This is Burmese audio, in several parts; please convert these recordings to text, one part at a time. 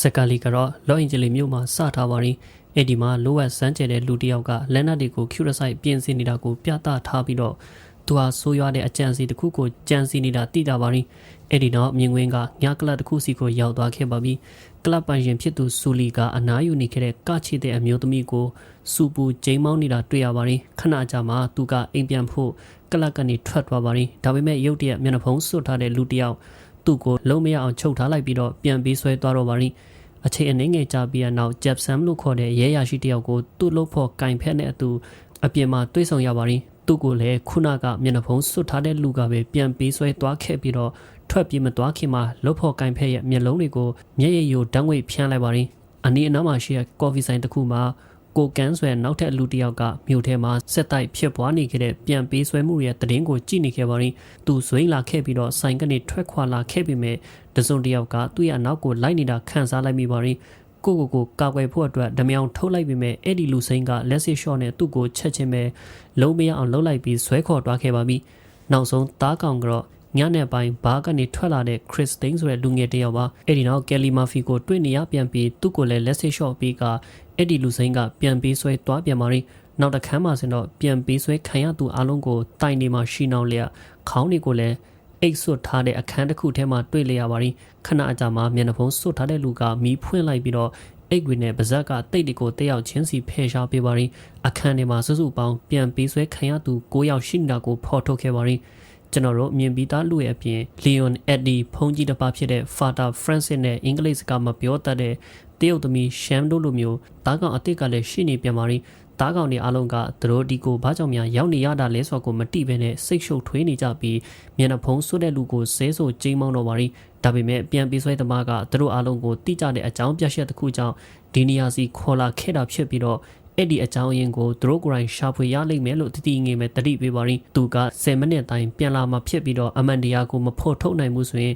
စကာလီကတော့လော့အင်ဂျလီမြို့မှာစထားပါရင်အဲ့ဒီမှာလိုအပ်စမ်းကျဲတဲ့လူတစ်ယောက်ကလက်နက်တွေကိုကျူရဆိုင်ပြင်ဆင်နေတာကိုပြသထားပြီးတော့သူဟာဆိုးရွားတဲ့အကြံစီတစ်ခုကိုကြံစီနေတာသိတာပါရင်အဲ့ဒီတော့မြင်ကွင်းကညကလပ်တစ်ခုစီကိုရောက်သွားခဲ့ပါပြီကလပ်ပိုင်ရှင်ဖြစ်သူဆူလီကအနားယူနေခဲ့တဲ့ကချီတဲ့အမျိုးသမီးကိုစူပူဂျိမ်းမောင်းနေတာတွေ့ရပါရင်ခဏကြာမှသူကအိမ်ပြန်ဖို့ကလပ်ကနေထွက်သွားပါရင်ဒါပေမဲ့ရုတ်တရက်မျက်နှာဖုံးစွတ်ထားတဲ့လူတစ်ယောက် သူ့ကိုလုံးမရအောင်ချုပ်ထားလိုက်ပြီးတော့ပြန်ပြီးဆွဲသွားတော့ပါရင်အချိန်အနည်းငယ်ကြာပြီးတဲ့နောက်ဂျက်ဆမ်လို့ခေါ်တဲ့ရဲရရှိတယောက်ကိုသူ့လို့ဖို့ကင်ဖက်နဲ့အတူအပြင်မှာတွေ့ဆုံရပါရင်သူ့ကိုလည်းခုနကမျက်နှာဖုံးစွတ်ထားတဲ့လူကပဲပြန်ပြီးဆွဲသွားခဲ့ပြီးတော့ထွက်ပြေးမသွားခင်မှာလှုပ်ဖို့ကင်ဖက်ရဲ့မျက်လုံးတွေကိုမျက်ရည်ယိုဓာတ်ငွေ့ဖျန်းလိုက်ပါရင်အနီးအနားမှာရှိတဲ့ကော်ဖီဆိုင်တစ်ခုမှာ ကိုကန်းဆွဲနောက်ထပ်လူတစ်ယောက်ကမြို့ထဲမှာဆက်တိုက်ဖြစ်ပွားနေခဲ့တဲ့ပြန်ပေးဆွဲမှုရဲ့တည်င်းကိုကြည့်နေခဲ့ပါရင်သူဇွိမ့်လာခဲ့ပြီးတော့ဆိုင်ကနေထွက်ခွာလာခဲ့ပေမဲ့တစုံတစ်ယောက်ကသူ့ရဲ့အနောက်ကိုလိုက်နေတာခံစားလိုက်မိပါရင်ကိုကိုကိုကာကွယ်ဖို့အတွက်ဓမြောင်ထုတ်လိုက်ပေမဲ့အဲ့ဒီလူစိမ်းကလက်စစ်ရှော့နဲ့သူ့ကိုချက်ချင်းပဲလုံးမရအောင်လှုပ်လိုက်ပြီးဆွဲခေါ်သွားခဲ့ပါပြီနောက်ဆုံးတားကောင်ကတော့ညနေပိုင်းဘာကနေထွက်လာတဲ့ Chris Dane ဆိုတဲ့လူငယ်တစ်ယောက်ပါအဲ့ဒီနောက် Kelly Murphy ကိုတွေ့နေရပြန်ပြီးသူ့ကိုလည်းလက်စစ်ရှော့ပြီးက အဲ့ဒီလူစိမ်းကပြန်ပြီးဆွဲသွားပြန်ပါရီနောက်တစ်ခန်းမှာဆိုတော့ပြန်ပြီးဆွဲခံရသူအလုံးကိုတိုင်နေမှာရှိနှောင်းလျက်ခေါင်းတွေကိုလည်းအိတ်ဆွတ်ထားတဲ့အခန်းတစ်ခုထဲမှာတွေ့လျရပါရီခဏအကြာမှာမျက်နှာဖုံးဆွတ်ထားတဲ့လူကမီးဖွင့်လိုက်ပြီးတော့အိတ်ကွေနဲ့ပါဇက်ကတိတ်တွေကိုတက်ရောက်ချင်းစီဖယ်ရှားပေးပါရီအခန်းထဲမှာစုစုပေါင်းပြန်ပြီးဆွဲခံရသူ9ယောက်ရှိနေတာကိုဖော်ထုတ်ခဲ့ပါရီ ကျွန်တော်တို့မြင်ပြီးသားလူရဲ့အပြင် Leon Eddie ဖုန်ကြီးတစ်ပါးဖြစ်တဲ့ Father Francis နဲ့အင်္ဂလိပ်စကားမပြောတတ်တဲ့တရုတ်သမီး Sham တို့လိုမျိုးတားကောင်အစ်စ်ကလည်းရှိနေပြန်ပါရီတားကောင်တွေအားလုံးကသူတို့ဒီကိုဘာကြောင့်များရောက်နေရတာလဲဆိုတော့ကိုမတိဘဲနဲ့စိတ်ရှုပ်ထွေးနေကြပြီးမျက်နှာဖုံးဆွတဲ့လူကိုဆဲဆိုကျိမ်းမောင်းတော့ပါရီဒါပေမဲ့ပြန်ပြီးဆွဲသမားကသူတို့အားလုံးကိုတိကျတဲ့အကြောင်းပြချက်တစ်ခုကြောင့်ဒီနေရာစီခေါ်လာခဲ့တာဖြစ်ပြီးတော့ အဲ့ဒီအကြောင်းရင်းကိုသူတို့ကိုယ်တိုင်ရှာဖွေရလိမ့်မယ်လို့တတိငေမဲ့တတိပေးပါရင်သူက10မိနစ်တိုင်းပြန်လာမှဖြစ်ပြီးတော့အမန်တရားကိုမဖို့ထုတ်နိုင်ဘူးဆိုရင်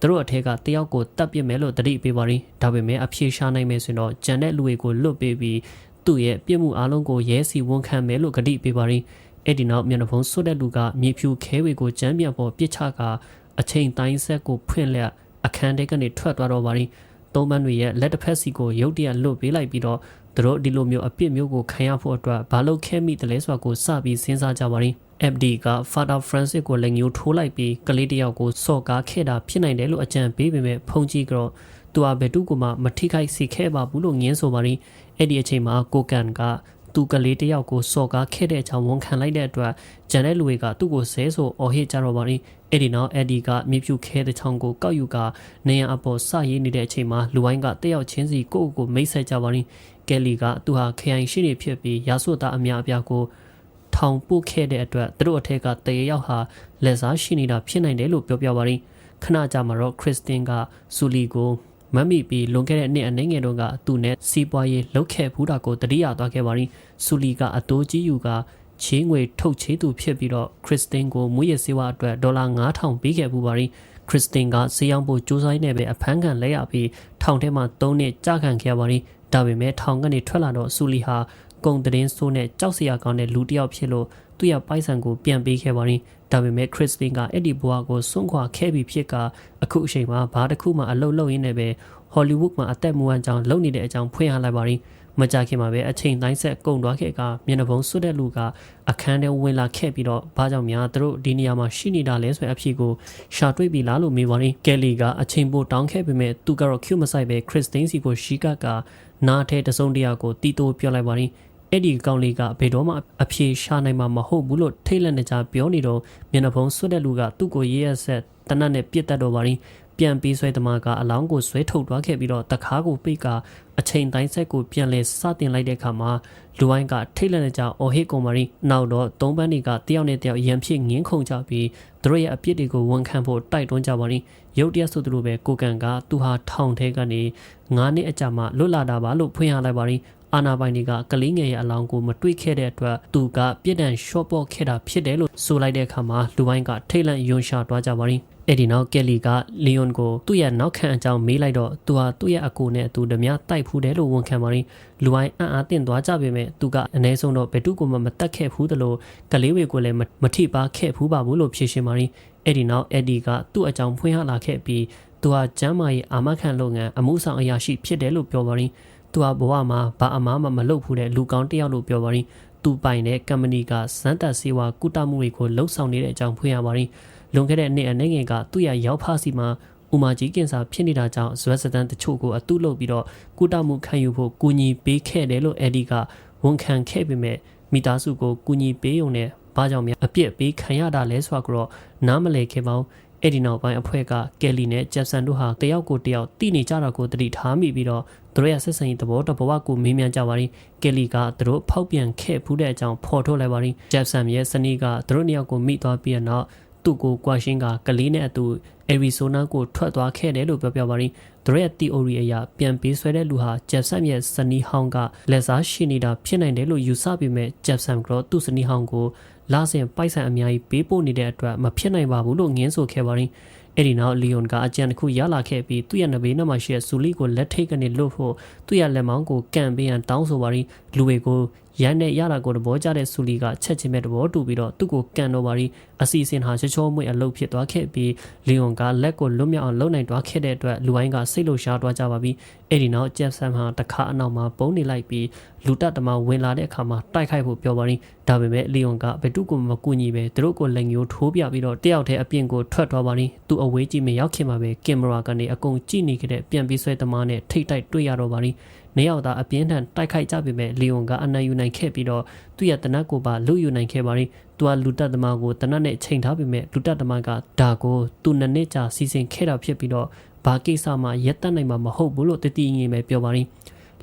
သူတို့အထက်ကတယောက်ကိုတတ်ပြစ်မယ်လို့တတိပေးပါရင်ဒါပေမဲ့အဖြေရှာနိုင်မယ်ဆိုရင်တော့ဂျန်တဲ့လူတွေကိုလွတ်ပေးပြီးသူ့ရဲ့ပြစ်မှုအလုံးကိုရဲစီဝန်ခံမယ်လို့ဂတိပေးပါရင်အဲ့ဒီနောက်မျက်နှာဖုံးဆွတ်တဲ့လူကမြေဖြူခဲဝေကိုကြမ်းပြန်ပေါ်ပစ်ချကအချိန်တိုင်းဆက်ကိုဖွင့်လက်အခန်းထဲကနေထွက်သွားတော့ပါရင်သုံးပန်းတွေရဲ့လက်တစ်ဖက်စီကိုရုတ်တရက်လွတ်ပေးလိုက်ပြီးတော့ သူတို့ဒီလိုမျိုးအပြစ်မျိုးကိုခံရဖို့အတွက်ဘာလို့ခဲမိတယ်လဲဆိုတာကိုစပြီးစဉ်းစားကြပါရင် FD က Father Francis ကိုလည်းညှိုးထိုးလိုက်ပြီးကလေးတယောက်ကိုစော့ကားခဲ့တာဖြစ်နိုင်တယ်လို့အကြံပေးပေမဲ့ဖုန်ကြီးကတော့သူဟာဘယ်သူကမှမထိခိုက်စေခဲ့ပါဘူးလို့ငင်းဆိုပါရင်အဲ့ဒီအချိန်မှာကိုကန်က သူကလေးတယောက်ကိုစော်ကားခဲ့တဲ့အကြောင်းဝန်ခံလိုက်တဲ့အတွက်ဂျန်တဲ့လူတွေကသူ့ကိုဆဲဆိုအော်ဟစ်ကြတော့ပါရင်အဲ့ဒီနောက်အက်ဒီကမြေဖြူခဲတဲ့ချောင်းကိုကောက်ယူကနေရန်အပေါ်စရေးနေတဲ့အချိန်မှာလူဝိုင်းကတယောက်ချင်းစီကိုယ့်ကိုမိတ်ဆက်ကြပါရင်ကယ်လီကသူဟာခရိုင်ရှိနေဖြစ်ပြီးရာဆွတ်သားအများအပြားကိုထောင်ပို့ခဲ့တဲ့အတွက်သူတို့အထက်ကတရေရောက်ဟာလက်စားရှိနေတာဖြစ်နိုင်တယ်လို့ပြောပြပါရင်ခဏကြာမှာတော့ခရစ်စတင်ကဆူလီကို မမ်မီပြီးလွန်ခဲ့တဲ့နှစ်အနည်းငယ်တုန်းကသူနဲ့စီးပွားရေးလုပ်ခဲ့ဘူးတာကိုတတိယသွားခဲ့ပါရင်ဆူလီကအတိုးကြီးယူကချေးငွေထုတ်ချေးသူဖြစ်ပြီးတော့ခရစ်စတင်ကိုမွေးရစေဝါအတွက်ဒေါ်လာ9000ပေးခဲ့ဘူးပါရင်ခရစ်စတင်ကစေးရောင်းဖို့စူးစမ်းနေပဲအဖမ်းခံလဲရပြီးထောင်ထဲမှာ၃နှစ်ကြာခံခဲ့ပါရင်ဒါပေမဲ့ထောင်ကနေထွက်လာတော့ဆူလီဟာ ကုံတရင်ဆိုးနဲ့ကြောက်စရာကောင်းတဲ့လူတစ်ယောက်ဖြစ်လို့သူ့ရဲ့ပိုက်ဆံကိုပြန်ပေးခဲ့ပါရင်ဒါပေမဲ့ခရစ်စတင်ကအဲ့ဒီဘွားကိုစွန့်ခွာခဲ့ပြီးဖြစ်ကအခုအချိန်မှာဘာတစ်ခုမှအလုပ်လုပ်ရင်းနဲ့ပဲဟော်လီဝုဒ်မှာအသက်မွေးအကြောင်းလုပ်နေတဲ့အကြောင်းဖွင့်ရလိုက်ပါရင်မကြခင်မှာပဲအချိန်တိုင်းဆက်ကုန်သွားခဲ့ကမျက်နှာပုံစွတ်တဲ့လူကအခန်းထဲဝင်လာခဲ့ပြီးတော့ဘာကြောင့်များသူတို့ဒီနေရာမှာရှိနေတာလဲဆိုတဲ့အဖြစ်ကိုရှာတွေ့ပြီလားလို့မေးပါရင်ကယ်လီကအချိန်ပိုတောင်းခဲ့ပေမဲ့သူကတော့ Q မဆိုင်ပဲခရစ်စတင်းစီကိုရှီကကနားထဲတစုံတရာကိုတီတိုပြောလိုက်ပါရင် အဲ့ဒီကောင်လေးကဘယ်တော့မှအဖြေရှာနိုင်မှာမဟုတ်ဘူးလို့ထိတ်လန့်နေကြပြောနေတော့မျက်နှာဖုံးဆွတ်တဲ့လူကသူ့ကိုရေးရဆက်တနတ်နဲ့ပြစ်တတ်တော့ပါရင်ပြန်ပြီးဆွဲသမားကအလောင်းကိုဆွဲထုတ်သွားခဲ့ပြီးတော့တကားကိုပိတ်ကအချိန်တိုင်းဆက်ကိုပြန်လဲစတင်လိုက်တဲ့အခါမှာလူဝိုင်းကထိတ်လန့်နေကြအော်ဟစ်ကွန်မာရီနောက်တော့သုံးပန်းတွေကတယောက်နဲ့တယောက်ရန်ဖြစ်ငင်းခုန်ကြပြီးသူတို့ရဲ့အပြစ်တွေကိုဝန်ခံဖို့တိုက်တွန်းကြပါရင်ရုတ်တရက်ဆိုသူတို့ပဲကိုကန်ကသူဟာထောင်ထဲကနေ9နှစ်အကြာမှလွတ်လာတာပါလို့ဖွင့်ရလိုက်ပါရင် အာနာပိုင်တွေကကလေးငယ်ရဲ့အလောင်းကိုမတွေ့ခဲ့တဲ့အတွက်သူကပြစ်ဒဏ်ရှော့ပေါ့ခဲ့တာဖြစ်တယ်လို့ဆိုလိုက်တဲ့အခါမှာလူဝိုင်းကထိတ်လန့်ယွန်ရှာသွားကြပါရင်အဲ့ဒီနောက်ကယ်လီကလီယွန်ကိုသူ့ရဲ့နောက်ခံအကြောင်းမေးလိုက်တော့သူဟာသူ့ရဲ့အကိုနဲ့အတူဓမြတိုက်ဖူးတယ်လို့ဝန်ခံပါရင်လူဝိုင်းအံ့အားသင့်သွားကြပေမဲ့သူကအ ਨੇ ဆုံးတော့ဘယ်သူကိုမှမတက်ခဲ့ဘူးသလိုကလေးတွေကိုလည်းမထိပါခဲ့ဘူးပါဘူးလို့ဖြေရှင်းပါရင်အဲ့ဒီနောက်အက်ဒီကသူ့အကြောင်းဖွင့်ဟလာခဲ့ပြီးသူသူဟာကျမ်းမာရေးအာမခံလုပ်ငန်းအမှုဆောင်အရာရှိဖြစ်တယ်လို့ပြောပါရင် သူဟာဘဝမှာဘာအမားမှမလုပ်ဘူးတဲ့လူကောင်းတစ်ယောက်လို့ပြောပါရင်သူပိုင်တဲ့ကမ္ပဏီကဇန်တက်စေဝါကုတမှုတွေကိုလှုပ်ဆောင်နေတဲ့အကြောင်းဖွင့်ရပါရင်လွန်ခဲ့တဲ့နှစ်အနေငယ်ကသူ့ရရောက်ဖစီမှာဥမာကြီးကင်ဆာဖြစ်နေတာကြောင့်ဇွဲစတန်တချို့ကိုအတုလုပ်ပြီးတော့ကုတမှုခံယူဖို့ကူညီပေးခဲ့တယ်လို့အဲ့ဒီကဝန်ခံခဲ့ပေမဲ့မိသားစုကိုကူညီပေးုံနဲ့ဘာကြောင့်များအပြစ်ပေးခံရတာလဲဆိုတာကိုတော့နားမလည်ခဲ့ပါဘူး အဲ့ဒီနောက်ပိုင်းအဖွဲ့ကကယ်လီနဲ့ဂျက်ဆန်တို့ဟာတယောက်ကိုတယောက်တိနေကြတာကိုတတိထားမိပြီးတော့သူတို့ရဲ့ဆက်ဆံရေးသဘောတဘဝကိုမေးမြန်းကြပါရင်ကယ်လီကသူတို့ဖောက်ပြန်ခဲ့ဖူးတဲ့အကြောင်းဖော်ထုတ်လိုက်ပါရင်ဂျက်ဆန်ရဲ့စနီးကသူတို့နှစ်ယောက်ကိုမိသွားပြီးတော့သူ့ကိုကွာရှင်းကကလေးနဲ့အတူအရီဇိုနာကိုထွက်သွားခဲ့တယ်လို့ပြောပြပါရင်သူတို့ရဲ့ theory အရပြန်ပေးဆွဲတဲ့လူဟာဂျက်ဆန်ရဲ့စနီးဟောင်းကလက်စားရှိနေတာဖြစ်နိုင်တယ်လို့ယူဆပေမဲ့ဂျက်ဆန်ကတော့သူ့စနီးဟောင်းကို လာဆင်ပိုက်ဆံအများကြီးပေးပို့နေတဲ့အတွက်မဖြစ်နိုင်ပါဘူးလို့ငင်းဆိုခဲ့ပါရင်အဲ့ဒီနောက်လီယွန်ကအကြံတစ်ခုရလာခဲ့ပြီးသူ့ရဲ့နဘေးနားမှာရှိတဲ့ဆူလီကိုလက်ထိတ်ကနေလွတ်ဖို့သူ့ရဲ့လက်မောင်းကိုကန်ပေးရန်တောင်းဆိုပါရင်လူတွေကို ရန်နဲ့ရတာကိုတဘောကြတဲ့ဆူလီကချက်ချင်းပဲတဘောတူပြီးတော့သူ့ကိုကန်တော့ပါရီအစီအစဉ်ဟာချောချောမွေ့အလုပ်ဖြစ်သွားခဲ့ပြီးလီယွန်ကလက်ကိုလွတ်မြောက်အောင်လုပ်နိုင်သွားခဲ့တဲ့အတွက်လူဝိုင်းကစိတ်လှရှားသွားကြပါပြီအဲ့ဒီနောက်ဂျက်ဆန်ဟာတခါအနောက်မှာပုံနေလိုက်ပြီးလူတက်တမဝင်လာတဲ့အခါမှာတိုက်ခိုက်ဖို့ပြောပါရီဒါပေမဲ့လီယွန်ကဘယ်သူကိုမကူညီပဲသူတို့ကိုလက်ညှိုးထိုးပြပြီးတော့တယောက်တည်းအပြင်ကိုထွက်သွားပါရီသူအဝေးကြီးမရောက်ခင်မှာပဲကင်မရာကနေအကုန်ကြည့်နေကြတဲ့ပြန်ပြီးဆွဲသမားနဲ့ထိတ်တိုက်တွေ့ရတော့ပါရီ နေရောက်သာအပြင်းထန်တိုက်ခိုက်ကြပေမဲ့လီယွန်ကအနံယူနိုင်ခဲ့ပြီးတော့သူ့ရဲ့တနတ်ကိုပါလူယူနိုင်ခဲ့ပါရင်သူကလူတက်သမားကိုတနတ်နဲ့ချိန်ထားပေမဲ့လူတက်သမားကဒါကိုသူနှစ်နှစ်ကြာစီစဉ်ခဲ့တာဖြစ်ပြီးတော့ဘာကိစ္စမှရက်တက်နိုင်မှာမဟုတ်ဘူးလို့တတိငင်ပဲပြောပါရင်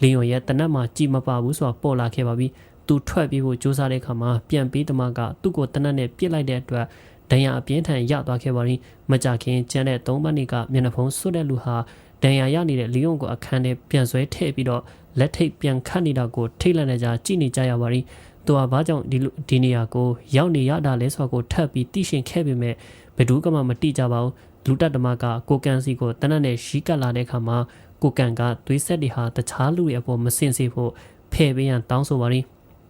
လီယွန်ရဲ့တနတ်မှာကြည်မပါဘူးဆိုတာပေါ်လာခဲ့ပါပြီသူထွက်ပြေးဖို့ကြိုးစားတဲ့အခါမှာပြန်ပေးသမားကသူ့ကိုတနတ်နဲ့ပြစ်လိုက်တဲ့အတွက်ဒဏ်ရာအပြင်းထန်ရသွားခဲ့ပါရင်မကြခင်ကျန်တဲ့၃ပတ်နေကမျက်နှာဖုံးဆွတ်တဲ့လူဟာ ဒဏ်ရာရနေတဲ့လီယွန်ကိုအခန်းထဲပြန်ဆွဲထည့်ပြီးတော့လက်ထိပ်ပြန်ခတ်နေတာကိုထိတ်လန့်နေကြကြည့်နေကြရပါရီသူဟာဘာကြောင့်ဒီဒီနေရာကိုရောက်နေရတာလဲဆိုတာကိုထပ်ပြီးသိရှင်ခဲ့ပေမဲ့ဘယ်သူမှမတိကြပါဘူးလူတက်ဓမ္မကကိုကန်စီကိုတနတ်နဲ့ရှိကပ်လာတဲ့အခါမှာကိုကန်ကသွေးဆက်တွေဟာတခြားလူရဲ့အပေါ်မစင်စေဖို့ဖယ်ပေးရန်တောင်းဆိုပါရီ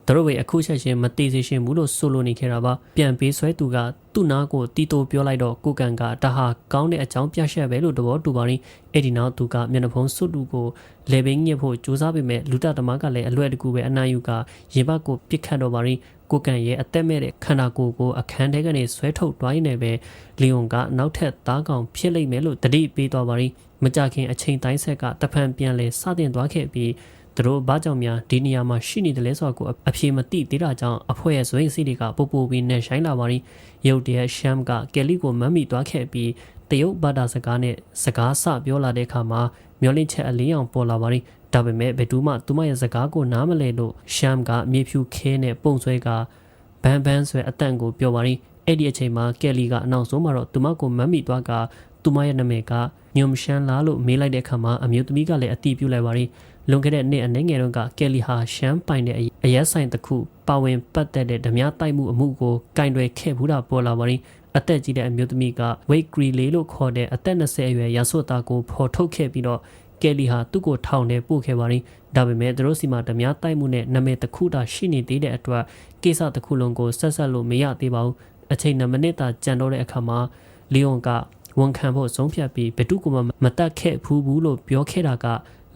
သူတို့ပဲအခုချက်ချင်းမသေးစေရှင်ဘူးလို့ဆိုလိုနေခဲ့တာပါပြန်ပေးဆွဲသူကသူ့နာကိုတီတိုပြောလိုက်တော့ကိုကန်ကဒါဟာကောင်းတဲ့အကြောင်းပြချက်ပဲလို့တဘောတူပါရင်အဲ့ဒီနောက်သူကမျက်နှာဖုံးစွတ်တူကိုလေပင်ညစ်ဖို့ကြိုးစားပေမဲ့လူတသမားကလည်းအလွယ်တကူပဲအနာယူကရင်ဘတ်ကိုပြစ်ခတ်တော့ပါရင်ကိုကန်ရဲ့အသက်မဲ့တဲ့ခန္ဓာကိုယ်ကိုအခန်းထဲကနေဆွဲထုတ်သွားရင်းနဲ့ပဲလီယွန်ကနောက်ထပ်သားကောင်ဖြစ်လိမ့်မယ်လို့တတိပေးသွားပါရင်မကြခင်အချိန်တိုင်းဆက်ကတဖန်ပြန်လဲစတင်သွားခဲ့ပြီး သူတို့ဘာကြောင့်များဒီနေရာမှာရှိနေတယ်လဲဆိုတာကိုအဖြေမသိသေးတာကြောင့်အဖွဲ့ရဲ့ဇွင်းစီတွေကပို့ပို့ပြီးနဲ့ဆိုင်လာပါရင်ရုတ်တရက်ရှမ်ကကယ်လီကိုမမ်းမိသွားခဲ့ပြီးတရုတ်ဘာသာစကားနဲ့စကားဆပြောလာတဲ့အခါမှာမျောလင့်ချက်အလင်းအောင်ပေါ်လာပါရင်ဒါပေမဲ့ဘယ်သူမှသူမရဲ့စကားကိုနားမလည်လို့ရှမ်ကမြေဖြူခဲနဲ့ပုံဆွဲကဘန်ဘန်ဆွဲအတန့်ကိုပြောပါရင်အဲ့ဒီအချိန်မှာကယ်လီကအနောက်ဆုံးမှာတော့သူမကိုမမ်းမိသွားကသူမရဲ့နာမည်ကညွန်ရှန်လာလို့မေးလိုက်တဲ့အခါမှာအမျိုးသမီးကလည်းအတီးပြုလိုက်ပါရင် လွန်ခဲ့တဲ့နှစ်အနည်းငယ်တုန်းကကယ်လီဟာရှမ်းပိုင်တဲ့အရက်ဆိုင်တစ်ခုပါဝင်ပတ်သက်တဲ့ဓမြတိုက်မှုအမှုကိုကင်တွယ်ခဲ့ဘူးတာပေါ်လာပါရင်အသက်ကြီးတဲ့အမျိုးသမီးက weight grey လို့ခေါ်တဲ့အသက်20အရွယ်ရာဆွတ်သားကိုဖော်ထုတ်ခဲ့ပြီးတော့ကယ်လီဟာသူ့ကိုထောင်ထဲပို့ခဲ့ပါရင်ဒါပေမဲ့သူတို့စီမှာဓမြတိုက်မှုနဲ့နာမည်တစ်ခုသာရှိနေသေးတဲ့အတွက်ကိစ္စတစ်ခုလုံးကိုဆက်ဆက်လို့မရသေးပါဘူးအချိန်2မိနစ်သာကြံတော့တဲ့အခါမှာလီယွန်ကဝန်ခံဖို့ဆုံးဖြတ်ပြီးဘသူကမှမတတ်ခဲ့ဘူးဘူးလို့ပြောခဲ့တာက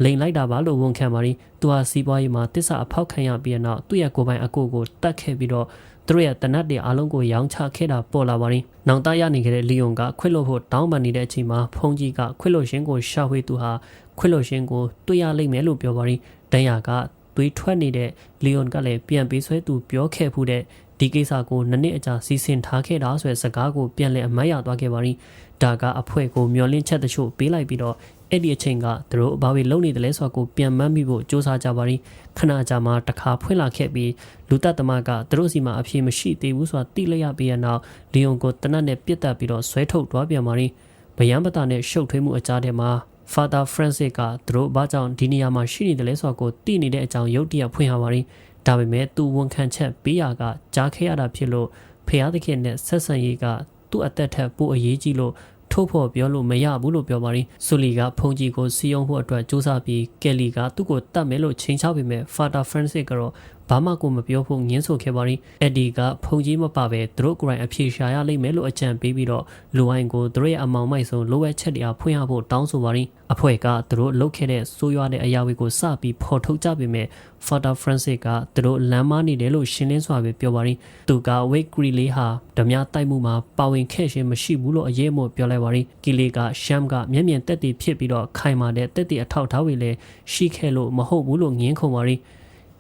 လိန်လိုက်တာပါလို့ဝန်ခံပါရင်သူဟာစီးပွားရေးမှာတစ္ဆာအဖောက်ခံရပြီးတဲ့နောက်သူ့ရဲ့ကိုယ်ပိုင်အကိုကိုတတ်ခဲ့ပြီးတော့သူတို့ရဲ့တနတ်တွေအားလုံးကိုရောင်းချခဲ့တာပေါ်လာပါရင်နောင်တရနေခဲ့တဲ့လီယွန်ကခွစ်လို့ဖို့တောင်းပန်နေတဲ့အချိန်မှာဖုန်ကြီးကခွစ်လို့ရှင်းကိုရှာဖွေသူဟာခွစ်လို့ရှင်းကိုတွေ့ရလိမ့်မယ်လို့ပြောပါရင်ဒန်ယာကသွေးထွက်နေတဲ့လီယွန်ကလည်းပြန်ပေးဆွဲသူပြောခဲ့ဖူးတဲ့ဒီကိစ္စကိုနှစ်နှစ်အကြာစီစဉ်ထားခဲ့တာဆိုတဲ့စကားကိုပြန်လည်အမတ်ရသွားခဲ့ပါရင်ဒါကအဖွဲကိုမျောလင့်ချက်တချို့ပေးလိုက်ပြီးတော့ အဲ့ဒီအချိန်ကသူတို့ဘာတွေလုပ်နေတယ်လဲဆိုတာကိုပြန်မှတ်မိဖို့စ조사ကြပါရင်ခဏကြာမှတခါဖွင့်လာခဲ့ပြီးလူသက်သမားကသူတို့စီမှာအဖြေမရှိသေးဘူးဆိုတာသိလိုက်ရပြီးရနောက်လီယွန်ကိုတနတ်နဲ့ပြစ်တက်ပြီးတော့ဆွဲထုတ်သွားပြန်ပါရင်ဗယံပတာနဲ့ရှုပ်ထွေးမှုအကြားထဲမှာ Father Francis ကသူတို့ဘာကြောင့်ဒီနေရာမှာရှိနေတယ်လဲဆိုတာကိုသိနေတဲ့အကြောင်းရုပ်တရက်ဖွင့်ရပါရင်ဒါပေမဲ့သူဝန်ခံချက်ပေးရကကြားခဲ့ရတာဖြစ်လို့ဖျားသခင်နဲ့ဆက်ဆံရေးကသူ့အသက်ထက်ပိုအရေးကြီးလို့ ထုတ်ဖော်ပြောလို့မရဘူးလို့ပြောပါရင်ဆူလီကဖုန်ကြီးကိုစီယုံဖို့အတွက်စူးစမ်းပြီးကယ်လီကသူ့ကိုတတ်မယ်လို့ချိန်ချပေမဲ့ဖာတာဖရန့်စစ်ကတော့ ဘာမှကိုမပြောဖို့ငင်းဆိုခဲ့ပါရီအက်ဒီကဖုန်ကြီးမပါပဲသူတို့ကိုယ်တိုင်အဖြေရှာရလိမ့်မယ်လို့အကြံပေးပြီးတော့လူဝိုင်းကိုသူတို့ရဲ့အမောင်မိုက်ဆုံးလိုအပ်ချက်တွေအားဖွင့်ရဖို့တောင်းဆိုပါရီအဖွဲ့ကသူတို့လုပ်ခဲ့တဲ့ဆိုးရွားတဲ့အရာတွေကိုစပြီးဖော်ထုတ်ကြပေမဲ့ Father Francis ကသူတို့လမ်းမနေတယ်လို့ရှင်းလင်းစွာပဲပြောပါရီသူက Wake Greeley ဟာဓမြတိုက်မှုမှာပါဝင်ခဲ့ခြင်းမရှိဘူးလို့အရေးမို့ပြောလိုက်ပါရီကီလီကရှမ်ကမျက်မြင်တက်တည်ဖြစ်ပြီးတော့ခိုင်မာတဲ့တက်တည်အထောက်အထားတွေလည်းရှိခဲ့လို့မဟုတ်ဘူးလို့ငင်းခုန်ပါရီ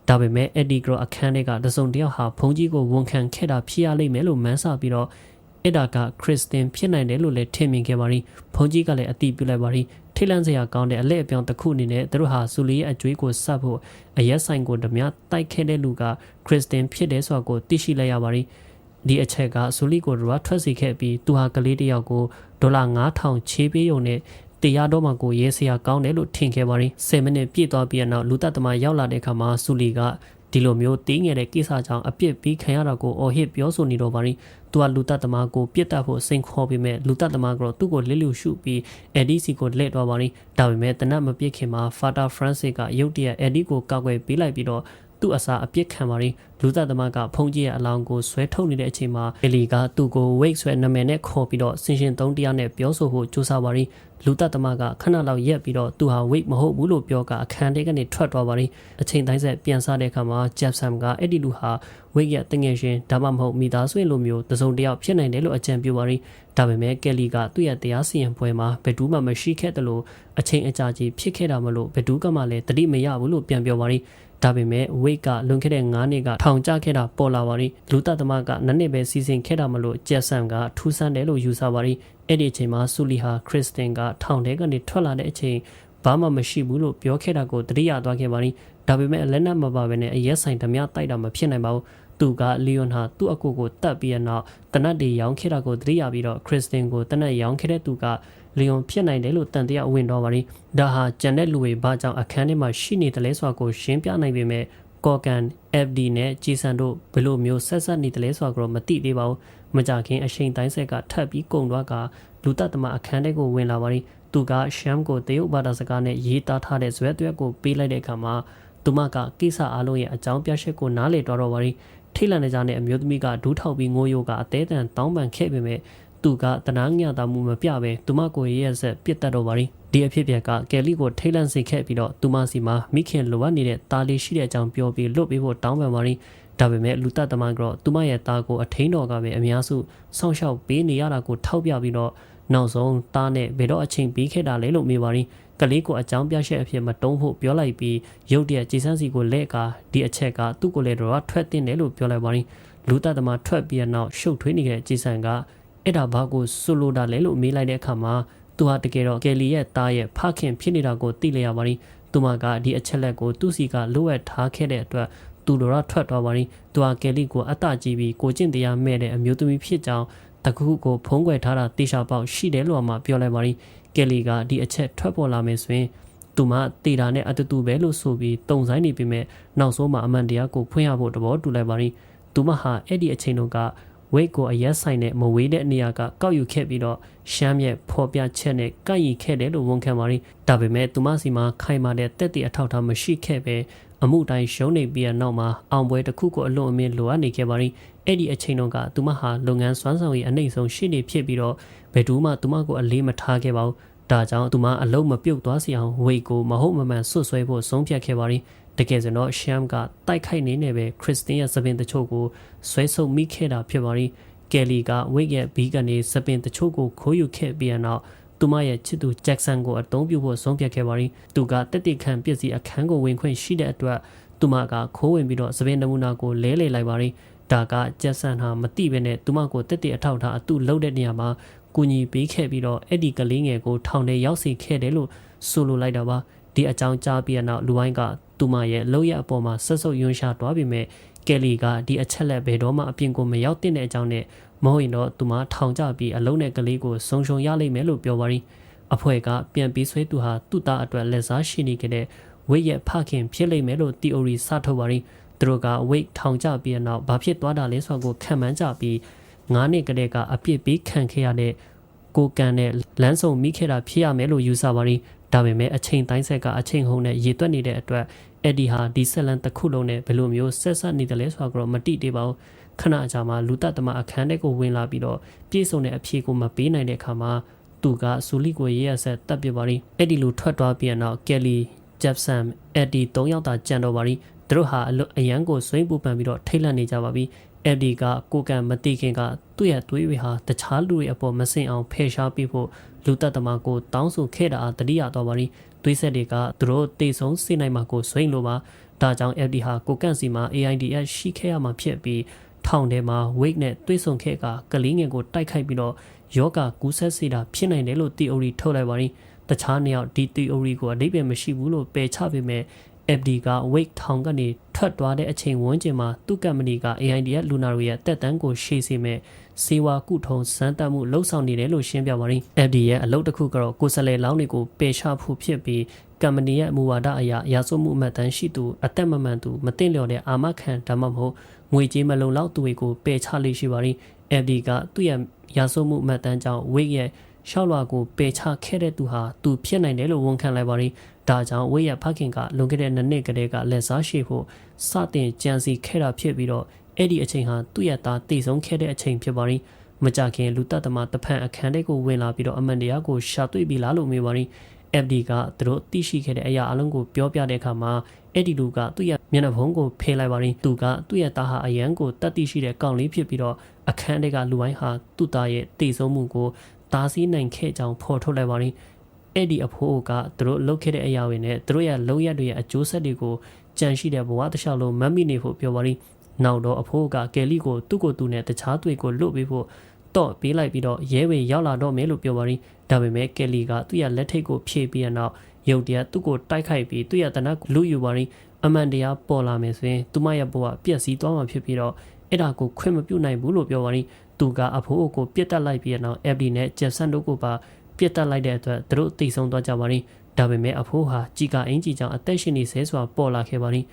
ဒါပေမဲ့အက်ဒီဂရောအခန်းထဲကတစုံတယောက်ဟာဘုံကြီးကိုဝန်ခံခဲ့တာဖြစ်ရလိမ့်မယ်လို့မန်းဆပြီးတော့အဲ့ဒါကခရစ်စတင်ဖြစ်နိုင်တယ်လို့လည်းထင်မြင်ခဲ့ပါရီဘုံကြီးကလည်းအတိပြုလိုက်ပါရီထိလန့်စရာကောင်းတဲ့အလဲအပြောင်းတစ်ခုအနေနဲ့သူတို့ဟာဆူလီရဲ့အကျွေးကိုစပ်ဖို့အရက်ဆိုင်ကိုဓမြတိုက်ခဲ့တဲ့လူကခရစ်စတင်ဖြစ်တယ်ဆိုတာကိုသိရှိလိုက်ရပါရီဒီအချက်ကဆူလီကိုရထွက်စီခဲ့ပြီးသူဟာကလေးတစ်ယောက်ကိုဒေါ်လာ9000ချေးပေးရုံနဲ့ တရားတော်မှာကိုရဲစရာကောင်းတယ်လို့ထင်ခဲ့ပါရင်10မိနစ်ပြည့်သွားပြီးနောက်လူသက်သမားရောက်လာတဲ့အခါမှာဆူလီကဒီလိုမျိုးတင်းငယ်တဲ့ကိစ္စကြောင့်အပြစ်ပြီးခံရတာကိုအော်ဟစ်ပြောဆိုနေတော့ပါရင်သူကလူသက်သမားကိုပြစ်တတ်ဖို့စိန်ခေါ်ပြီးမဲ့လူသက်သမားကတော့သူ့ကိုလစ်လျူရှုပြီးအက်ဒီစီကိုလှည့်သွားပါရင်ဒါပေမဲ့တနတ်မပြစ်ခင်မှာဖာတာဖရန့်စစ်ကရုတ်တရက်အက်ဒီကိုကောက်ွယ်ပေးလိုက်ပြီးတော့ သူ့အစာအပြစ်ခံပါရင်လူသက်သမားကဖုန်ကြီးရဲ့အလောင်းကိုဆွဲထုတ်နေတဲ့အချိန်မှာအလီကသူ့ကို wake ဆွဲနာမည်နဲ့ခေါ်ပြီးတော့ဆင်ရှင်သုံးတရားနဲ့ပြောဆိုဖို့ကြိုးစားပါရင်လူသက်သမားကခဏလောက်ရက်ပြီးတော့သူဟာ wake မဟုတ်ဘူးလို့ပြောကအခန်းထဲကနေထွက်သွားပါရင်အချိန်တိုင်းဆက်ပြန်စားတဲ့အခါမှာ Jepsam ကအဲ့ဒီလူဟာ wake ရဲ့တငယ်ရှင်ဒါမှမဟုတ်မိသားစုလိုမျိုးတစုံတစ်ယောက်ဖြစ်နိုင်တယ်လို့အကြံပြုပါရင်ဒါပေမဲ့ကယ်လီကသူ့ရဲ့တရားစီရင်ပွဲမှာဘယ်သူမှမရှိခဲ့တယ်လို့အချိန်အကြာကြီးဖြစ်ခဲ့တာမလို့ဘယ်သူကမှလည်းတတိမရဘူးလို့ပြန်ပြောပါရင် ဒါပေမဲ့ weight ကလွန်ခဲ့တဲ့9နှစ်ကထောင်ကျခဲ့တာပေါ်လာပါရီလူသက်သမားကနစ်နှစ်ပဲစီစဉ်ခဲ့တာမလို့ဂျက်ဆန်ကထူးဆန်းတယ်လို့ယူဆပါရီအဲ့ဒီအချိန်မှာဆူလီဟာခရစ်စတင်ကထောင်ထဲကနေထွက်လာတဲ့အချိန်ဘာမှမရှိဘူးလို့ပြောခဲ့တာကိုတတိယသွားခဲ့ပါရီဒါပေမဲ့လက်နက်မပါဘဲနဲ့အရက်ဆိုင်ဓမြတိုက်တာမဖြစ်နိုင်ပါဘူးသူကလီယွန်ဟာသူ့အကူကိုတတ်ပြီးတဲ့နောက်တနတ်တွေရောင်းခဲ့တာကိုသတိရပြီးတော့ခရစ်စတင်ကိုတနတ်ရောင်းခဲ့တဲ့သူက လီယွန်ဖြစ်နိုင်တယ်လို့တန်တရားဝင်တော့ပါရီဒါဟာဂျန်တဲ့လူတွေဘာကြောင့်အခန်းထဲမှာရှိနေတယ်လဲဆိုတာကိုရှင်းပြနိုင်ပေမဲ့ကော်ကန် FD နဲ့ဂျီဆန်တို့ဘယ်လိုမျိုးဆက်ဆက်နေတယ်လဲဆိုတာကိုမသိသေးပါဘူးမကြခင်အချိန်တိုင်းဆက်ကထပ်ပြီးကုံသွားကလူသက်သမားအခန်းထဲကိုဝင်လာပါရီသူကရှမ်ကိုတရုတ်ဘာသာစကားနဲ့ရေးသားထားတဲ့ဇွဲသွက်ကိုပေးလိုက်တဲ့အခါမှာသူမကကိစ္စအလုံးရဲ့အကြောင်းပြချက်ကိုနားလေတော့တော့ပါရီထိတ်လန့်နေကြတဲ့အမျိုးသမီးကဒူးထောက်ပြီးငိုးယိုကအသေးတန်တောင်းပန်ခဲ့ပေမဲ့ သူကတနာညတာမှုမပြပဲသူမကိုရဲ့ဆက်ပြစ်တတ်တော့ပါရီဒီအဖြစ်ပြက်ကကယ်လီကိုထိတ်လန့်စေခဲ့ပြီးတော့သူမစီမှာမိခင်လိုအပ်နေတဲ့တာလီရှိတဲ့အကြောင်းပြောပြီးလွတ်ပေးဖို့တောင်းပန်ပါရီဒါပေမဲ့လူသက်သမားကတော့သူမရဲ့သားကိုအထင်းတော်ကပဲအများစုစောင့်ရှောက်ပေးနေရတာကိုထောက်ပြပြီးတော့နောက်ဆုံးသားနဲ့ဘယ်တော့အချိန်ပေးခဲ့တာလဲလို့မေးပါရီကလေးကိုအကြောင်းပြချက်အဖြစ်မတုံးဖို့ပြောလိုက်ပြီးရုတ်တရက်ကြည်စန်းစီကိုလဲကာဒီအချက်ကသူ့ကိုလည်းတော့ထွက်တင်တယ်လို့ပြောလိုက်ပါရီလူသက်သမားထွက်ပြီးနောက်ရှုပ်ထွေးနေတဲ့ကြည်စံက အဲ့ဒါဘာကိုဆိုလိုတာလဲလို့မေးလိုက်တဲ့အခါမှာသူဟာတကယ်တော့ကယ်လီရဲ့သားရဲ့ဖခင်ဖြစ်နေတာကိုသိလျက်ပါရီသူမကဒီအချက်လက်ကိုသူ့စီကလိုအပ်ထားခဲ့တဲ့အတွက်သူတို့ရထွက်သွားပါရီသူဟာကယ်လီကိုအတကြည့်ပြီးကိုကျင့်တရားမဲ့တဲ့အမျိုးသမီးဖြစ်ကြောင်းတကူကိုဖုံးကွယ်ထားတာတေချာပေါက်ရှိတယ်လို့မှပြောလိုက်ပါရီကယ်လီကဒီအချက်ထွက်ပေါ်လာမယ်ဆိုရင်သူမတေတာနဲ့အတူတူပဲလို့ဆိုပြီးတုံဆိုင်နေပြီမဲ့နောက်ဆုံးမှာအမှန်တရားကိုဖွင့်ရဖို့တဘောတူလိုက်ပါရီသူမဟာအဲ့ဒီအချိန်တုန်းက ဝိတ်ကိုအရက်ဆိုင်နဲ့မဝေးတဲ့နေရာကကောက်ယူခဲ့ပြီးတော့ရှမ်းမြက်ဖော်ပြချက်နဲ့ကန့်ရီခဲ့တယ်လို့ဝန်ခံပါရီဒါပေမဲ့သူမစီမှာခိုင်မာတဲ့တက်တဲ့အထောက်အထားမရှိခဲ့ပဲအမှုတိုင်းရှုံးနေပြီးတဲ့နောက်မှာအောင်ပွဲတစ်ခုကိုအလွန်အမင်းလိုအပ်နေခဲ့ပါရီအဲ့ဒီအချိန်တုန်းကသူမဟာလုပ်ငန်းစွမ်းဆောင်ရည်အနှိမ့်ဆုံးရှိနေဖြစ်ပြီးတော့ဘယ်သူမှသူမကိုအလေးမထားခဲ့ပါဘူးဒါကြောင့်သူမအလုံးမပြုတ်သွားစီအောင်ဝိတ်ကိုမဟုတ်မမှန်ဆွတ်ဆွဲဖို့ဆုံးဖြတ်ခဲ့ပါရီ တကယ်ဆိုတော့ရှမ်ကတိုက်ခိုက်နေနေပဲခရစ်စတင်ရဲ့သပင်တချို့ကိုဆွဲဆုပ်မိခဲ့တာဖြစ်ပါရီကယ်လီကဝိတ်ရဲ့ဘီကနေသပင်တချို့ကိုခိုးယူခဲ့ပြီးနောက်သူမရဲ့ချစ်သူဂျက်ဆန်ကိုအသုံးပြုဖို့ဆုံးဖြတ်ခဲ့ပါရီသူကတက်တိခံပစ္စည်းအခန်းကိုဝင်ခွင့်ရှိတဲ့အတွက်သူမကခိုးဝင်ပြီးတော့သပင်နမူနာကိုလဲလေလိုက်ပါရီဒါကဂျက်ဆန်ဟာမတိပဲနဲ့သူမကိုတက်တိအထောက်ထားအတူလှုပ်တဲ့နေရာမှာကူညီပေးခဲ့ပြီးတော့အဲ့ဒီကလေးငယ်ကိုထောင်ထဲရောက်စေခဲ့တယ်လို့ဆိုလိုလိုက်တာပါဒီအကြောင်းကြားပြီးနောက်လူဝိုင်းက သူမရဲ့လောက်ရအပေါ်မှာဆက်ဆုပ်ယွန်းရှာသွားပြီးမြဲကယ်လီကဒီအချက်လက်ဘယ်တော့မှအပြင်ကိုမရောက်တဲ့အကြောင်းနဲ့မဟုတ်ရင်တော့သူမထောင်ကြပြီးအလုံးနဲ့ကလေးကိုဆုံရှုံရလိမ့်မယ်လို့ပြောပါရီအဖွဲ့ကပြန်ပြီးဆွဲသူဟာသူ့သားအတွက်လက်စားရှိနေကြတဲ့ဝိတ်ရဲ့ဖခင်ဖြစ်လိမ့်မယ်လို့ theory စထုတ်ပါရီသူတို့ကဝိတ်ထောင်ကြပြီးနောက်ဘာဖြစ်သွားတာလဲဆိုတာကိုခံမှန်းကြပြီးငါးနှစ်ကလေးကအပြစ်ပေးခံခဲ့ရတဲ့ကိုကန်နဲ့လမ်းဆောင်မိခဲ့တာဖြစ်ရမယ်လို့ယူဆပါရီ ဒါပေမဲ့အချိန်တိုင်းဆက်ကအချိန်ဟုန်နဲ့ရေသွက်နေတဲ့အတွက်အဲ့ဒီဟာဒီဆက်လန်တစ်ခုလုံးနဲ့ဘယ်လိုမျိုးဆက်ဆက်နေတယ်လဲဆိုတာကတော့မတိသေးပါဘူးခဏအကြာမှာလူသက်သမားအခန်းထဲကိုဝင်လာပြီးတော့ပြေဆုံးတဲ့အဖြေကိုမပေးနိုင်တဲ့အခါမှာသူကဆူလီကိုရေးရဆက်တက်ပြပါရီအဲ့ဒီလိုထွက်သွားပြီးတော့ကယ်လီဂျက်ဆန်အက်ဒီ၃ယောက်သာကြံတော့ပါရီသူတို့ဟာအလွတ်အရန်ကိုဆွိမ့်ပူပန်ပြီးတော့ထိတ်လန့်နေကြပါပြီ အက်ဒီကကိုကန်မတိခင်ကသူ့ရဲ့သွေးတွေဟာတခြားလူတွေအပေါ်မစင်အောင်ဖယ်ရှားပေးဖို့လူသက်သမားကိုတောင်းဆိုခဲ့တာတတိယတော့ပါရီသွေးဆက်တွေကသူတို့တိတ်ဆုံးစေနိုင်မှာကိုဆွိမ့်လို့ပါဒါကြောင့် FD ဟာကိုကန့်စီမှာ AIDS ရှိခဲ့ရမှာဖြစ်ပြီးထောင်ထဲမှာ weight နဲ့တွေးဆုံခဲ့ကကလေးငယ်ကိုတိုက်ခိုက်ပြီးတော့ယောဂကူးဆက်စေတာဖြစ်နိုင်တယ်လို့ theory ထုတ်လိုက်ပါရီတခြားနှစ်ယောက်ဒီ theory ကိုအဓိပ္ပာယ်မရှိဘူးလို့ပယ်ချပေမဲ့ FD က weight ထောင်ကနေထွက်သွားတဲ့အချိန်ဝန်းကျင်မှာသူ့ကမ္ပဏီက AIDS လူနာတွေရဲ့တက်တန်းကိုရှေ့စေမဲ့စေဝါကုထုံစမ်းသပ်မှုလှုပ်ဆောင်နေတယ်လို့ရှင်းပြပါရင်း FD ရဲ့အလုပ်တစ်ခုကတော့ကိုယ်စလဲလောင်းတွေကိုပယ်ချဖို့ဖြစ်ပြီးကမ္ပဏီရဲ့မူဝါဒအရရာဇဝမှုအမှတ်တမ်းရှိသူအသက်မမှန်သူမသိလျော်တဲ့အာမခံဒါမှမဟုတ်ငွေကြေးမလုံလောက်သူတွေကိုပယ်ချလေးရှိပါရင်း FD ကသူ့ရဲ့ရာဇဝမှုအမှတ်တမ်းကြောင့် weight ရဲ့ ရှောက်လွှာကိုပယ်ချခဲ့တဲ့သူဟာသူဖြစ်နိုင်တယ်လို့ဝန်ခံလိုက်ပါရင်းဒါကြောင့်ဝိရဖခင်ကလွန်ခဲ့တဲ့နှစ်နှစ်ကတည်းကလက်စားရှိဖို့စတင်ကြံစီခဲ့တာဖြစ်ပြီးတော့အဲ့ဒီအချိန်ဟာသူ့ရဲ့သားတည်ဆုံးခဲ့တဲ့အချိန်ဖြစ်ပါရင်မကြခင်လူသက်သမားတဖန်အခန်းထဲကိုဝင်လာပြီးတော့အမှန်တရားကိုရှာတွေ့ပြီလားလို့မေးပါရင် FD ကသူတို့သိရှိခဲ့တဲ့အရာအလုံးကိုပြောပြတဲ့အခါမှာအဲ့ဒီလူကသူ့ရဲ့မျက်နှာဖုံးကိုဖေးလိုက်ပါရင်သူကသူ့ရဲ့သားဟာအရန်ကိုတတ်သိရှိတဲ့ကောင်လေးဖြစ်ပြီးတော့အခန်းထဲကလူတိုင်းဟာသူ့သားရဲ့တည်ဆုံးမှုကို တားဆီးနိုင်ခဲ့ကြောင်းဖော်ထုတ်လိုက်ပါရင်အဲ့ဒီအဖိုးကသူတို့လုပ်ခဲ့တဲ့အရာတွေနဲ့သူတို့ရဲ့လုံရက်တွေရဲ့အကျိုးဆက်တွေကိုကြံရှိတဲ့ဘဝတစ်လျှောက်လုံးမတ်မိနေဖို့ပြောပါရင်နောက်တော့အဖိုးကကယ်လီကိုသူ့ကိုယ်သူနဲ့တခြားတွေကိုလွတ်ပေးဖို့တော့ပေးလိုက်ပြီးတော့ရဲဝေရောက်လာတော့မယ်လို့ပြောပါရင်ဒါပေမဲ့ကယ်လီကသူ့ရဲ့လက်ထိတ်ကိုဖြည့်ပြီးရနောက်ရုတ်တရက်သူ့ကိုတိုက်ခိုက်ပြီးသူ့ရဲ့တနက်လူယူပါရင်အမှန်တရားပေါ်လာမယ်ဆိုရင်သူမရဲ့ဘဝပြည့်စည်သွားမှာဖြစ်ပြီးတော့အဲ့ဒါကိုခွင့်မပြုနိုင်ဘူးလို့ပြောပါရင် သူကအဖိုးကိုပြစ်တက်လိုက်ပြီးတော့ FD နဲ့ဂျက်ဆန်တို့ကိုပါပြစ်တက်လိုက်တဲ့အတွက်သူတို့တိတ်ဆုံးသွားကြပါရင်ဒါပေမဲ့အဖိုးဟာကြီးကအင်ကြီးကြောင့်အသက်ရှင်နေဆဲဆိုတာပေါ်လာခဲ့ပါရင်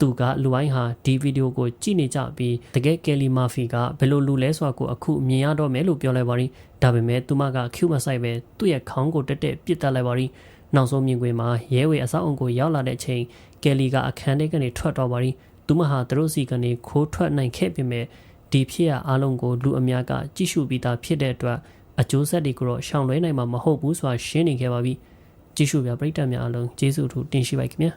သူကလူအိုင်းဟာဒီဗီဒီယိုကိုကြည့်နေကြပြီးတကယ်ကယ်လီမာဖီကဘယ်လိုလူလဲဆိုတာကိုအခုမြင်ရတော့မယ်လို့ပြောလိုက်ပါရင်ဒါပေမဲ့သူမက Q မဆိုင်ပဲသူ့ရဲ့ခေါင်းကိုတက်တက်ပြစ်တက်လိုက်ပါရင်နောက်ဆုံးမြင်ကွင်းမှာရဲဝေအဆောက်အုံကိုရောက်လာတဲ့အချိန်ကယ်လီကအခန်းထဲကနေထွက်တော့ပါရင်သူမဟာသူတို့စီကနေခိုးထွက်နိုင်ခဲ့ပေမဲ့ ဒီဖြစ်ရအားလုံးကိုလူအများကကြည့်ရှုပြီးသားဖြစ်တဲ့အတွက်အကျိုးဆက်တွေကိုတော့ရှောင်လွှဲနိုင်မှာမဟုတ်ဘူးဆိုတာရှင်းနေခဲ့ပါပြီကြည့်ရှုပြပရိသတ်များအားလုံးကျေးဇူးထူးတင်ရှိပါခင်ဗျာ